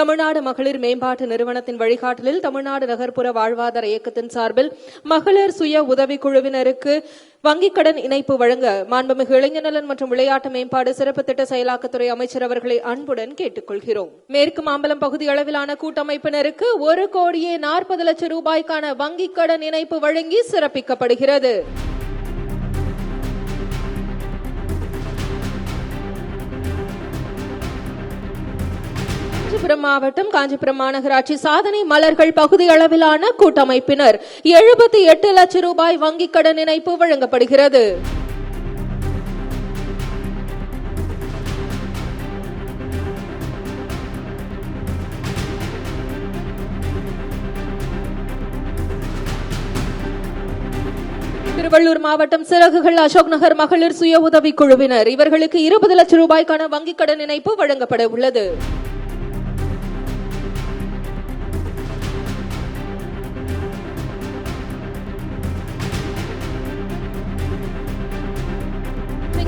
தமிழ்நாடு மகளிர் மேம்பாட்டு நிறுவனத்தின் வழிகாட்டலில் தமிழ்நாடு நகர்ப்புற வாழ்வாதார இயக்கத்தின் சார்பில் மகளிர் சுய உதவிக்குழுவினருக்கு வங்கிக் கடன் இணைப்பு வழங்க மாண்புமிகு இளைஞநலன் மற்றும் விளையாட்டு மேம்பாடு சிறப்பு திட்ட செயலாக்கத்துறை அமைச்சர் அவர்களை அன்புடன் கேட்டுக்கொள்கிறோம். மேற்கு மாம்பலம் பகுதி அளவிலான கூட்டமைப்பினருக்கு ஒரு கோடியே நாற்பது லட்சம் ரூபாய்க்கான வங்கிக் கடன் இணைப்பு வழங்கி சிறப்பிக்கப்படுகிறது. காஞ்சிபுரம் மாவட்டம் காஞ்சிபுரம் மாநகராட்சி சாதனை மலர்கள் பகுதி அளவிலான கூட்டமைப்பினர். எழுபத்தி எட்டு லட்சம் ரூபாய் வங்கிக் கடன் இணைப்பு வழங்கப்படுகிறது. திருவள்ளூர் மாவட்டம் சிறகுகள் அசோக் நகர் மகளிர் சுய உதவிக் குழுவினர். இவர்களுக்கு இருபது லட்சம் ரூபாய்க்கான வங்கிக் கடன் இணைப்பு வழங்கப்பட உள்ளது.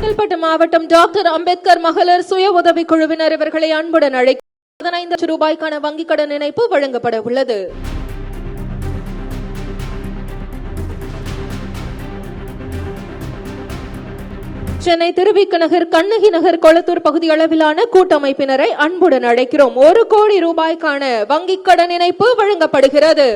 செங்கல்பட்டு மாவட்டம் டாக்டர் அம்பேத்கர் மகளிர் சுய உதவி குழுவினர் இவர்களை அன்புடன் அழைக்க பதினைந்து லட்சம் ரூபாய்க்கான வங்கிக் கடன் இணைப்பு வழங்கப்பட உள்ளது. சென்னை திருவிக்க நகர் கண்ணகி நகர் கொளத்தூர் பகுதி அளவிலான கூட்டமைப்பினரை அன்புடன் அழைக்கிறோம். ஒரு கோடி ரூபாய்க்கான வங்கிக் கடன் இணைப்பு வழங்கப்படுகிறது.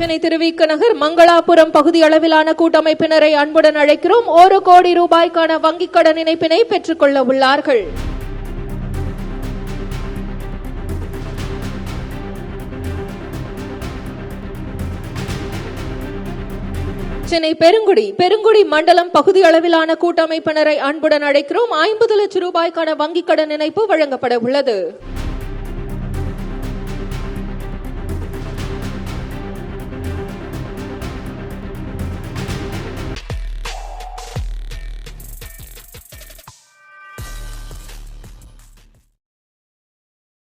சென்னை திருவிக்க நகர் மங்களாபுரம் பகுதி அளவிலான கூட்டமைப்பினரை அன்புடன் அழைக்கிறோம். ஒரு கோடி ரூபாய்க்கான வங்கிக் கடன் இணைப்பினை பெற்றுக்கொள்ள உள்ளார்கள். சென்னை பெருங்குடி பெருங்குடி மண்டலம் பகுதி அளவிலான கூட்டமைப்பினரை அன்புடன் அழைக்கிறோம். ஐம்பது லட்சம் ரூபாய்க்கான வங்கிக் கடன் இணைப்பு வழங்கப்பட உள்ளது.